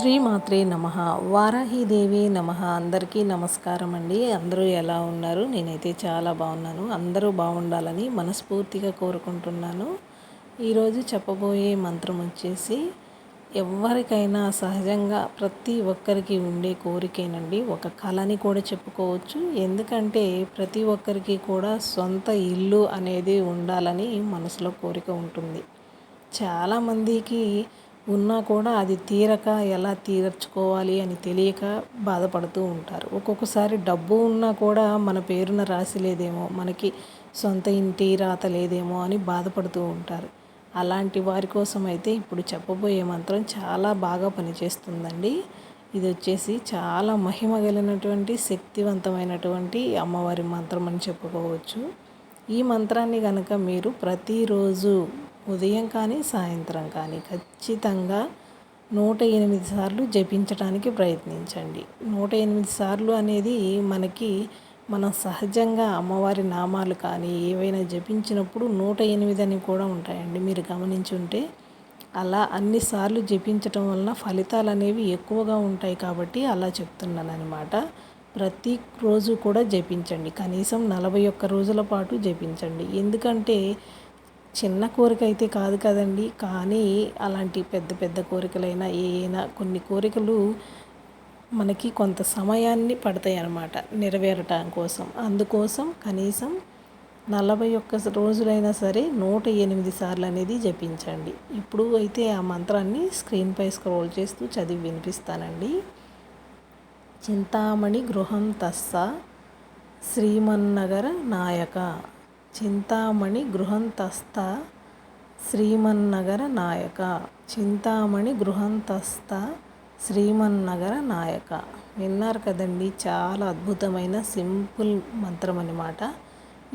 శ్రీమాత్రే నమ. వారాహిదేవి నమ. అందరికీ నమస్కారం అండి. అందరూ ఎలా ఉన్నారు? నేనైతే చాలా బాగున్నాను. అందరూ బాగుండాలని మనస్ఫూర్తిగా కోరుకుంటున్నాను. ఈరోజు చెప్పబోయే మంత్రం వచ్చేసి ఎవరికైనా సహజంగా ప్రతి ఒక్కరికి ఉండే కోరికేనండి. ఒక కళని కూడా చెప్పుకోవచ్చు. ఎందుకంటే ప్రతి ఒక్కరికి కూడా సొంత ఇల్లు అనేది ఉండాలని మనసులో కోరిక ఉంటుంది. చాలామందికి ఉన్నా కూడా అది తీరక ఎలా తీర్చుకోవాలి అని తెలియక బాధపడుతూ ఉంటారు. ఒక్కొక్కసారి డబ్బు ఉన్నా కూడా మన పేరున రాసి లేదేమో మనకి సొంత ఇంటి రాత లేదేమో అని బాధపడుతూ ఉంటారు. అలాంటి వారి కోసం అయితే ఇప్పుడు చెప్పబోయే మంత్రం చాలా బాగా పనిచేస్తుందండి. ఇది వచ్చేసి చాలా మహిమ కలిగినటువంటి శక్తివంతమైనటువంటి అమ్మవారి మంత్రం అని చెప్పుకోవచ్చు. ఈ మంత్రాన్ని కనుక మీరు ప్రతిరోజు ఉదయం కానీ సాయంత్రం కానీ ఖచ్చితంగా నూట ఎనిమిది సార్లు జపించడానికి ప్రయత్నించండి. నూట ఎనిమిది సార్లు అనేది మనకి మనం సహజంగా అమ్మవారి నామాలు కానీ ఏవైనా జపించినప్పుడు నూట ఎనిమిది అని కూడా ఉంటాయండి. మీరు గమనించి ఉంటే అలా అన్నిసార్లు జపించటం వలన ఫలితాలు అనేవి ఎక్కువగా ఉంటాయి కాబట్టి అలా చెప్తున్నాను అనమాట ప్రతి రోజు కూడా జపించండి. కనీసం నలభై ఒక్క రోజుల పాటు జపించండి. ఎందుకంటే చిన్న కోరిక అయితే కాదు కదండి. కానీ అలాంటి పెద్ద పెద్ద కోరికలైనా ఏవైనా కొన్ని కోరికలు మనకి కొంత సమయాన్ని పడతాయి అన్నమాట నెరవేరటం కోసం. అందుకోసం కనీసం నలభై ఒక్క రోజులైనా సరే నూట ఎనిమిది సార్లు అనేది జపించండి. ఇప్పుడు అయితే ఆ మంత్రాన్ని స్క్రీన్పై స్క్రోల్ చేస్తూ చదివి వినిపిస్తానండి. చింతామణి గృహం తస్స శ్రీమన్నగర నాయక చింతామణి గృహంతస్థ శ్రీమన్నగర నాయక. చింతామణి గృహంతస్థ శ్రీమన్నగర నాయక. విన్నారు కదండి చాలా అద్భుతమైన సింపుల్ మంత్రం అనమాట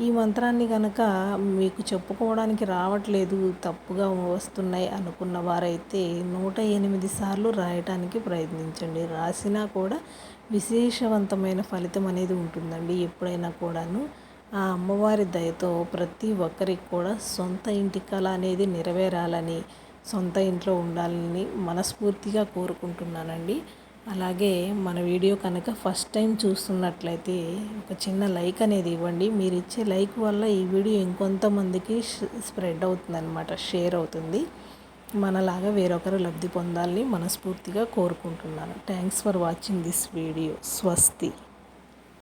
ఈ మంత్రాన్ని కనుక మీకు చెప్పుకోవడానికి రావట్లేదు తప్పుగా వస్తున్నాయి అనుకున్న వారైతే నూట ఎనిమిది సార్లు రాయటానికి ప్రయత్నించండి. రాసినా కూడా విశేషవంతమైన ఫలితం అనేది ఉంటుందండి ఎప్పుడైనా కూడాను. ఆ అమ్మవారి దయతో ప్రతి ఒక్కరికి కూడా సొంత ఇంటి కళ అనేది నెరవేరాలని సొంత ఇంట్లో ఉండాలని మనస్ఫూర్తిగా కోరుకుంటున్నానండి. అలాగే మన వీడియో కనుక ఫస్ట్ టైం చూస్తున్నట్లయితే ఒక చిన్న లైక్ అనేది ఇవ్వండి. మీరు ఇచ్చే లైక్ వల్ల ఈ వీడియో ఇంకొంతమందికి స్ప్రెడ్ అవుతుందన్నమాట షేర్ అవుతుంది. మనలాగా వేరొకరు లబ్ధి పొందాలని మనస్ఫూర్తిగా కోరుకుంటున్నాను. Thanks for watching this video. స్వస్తి.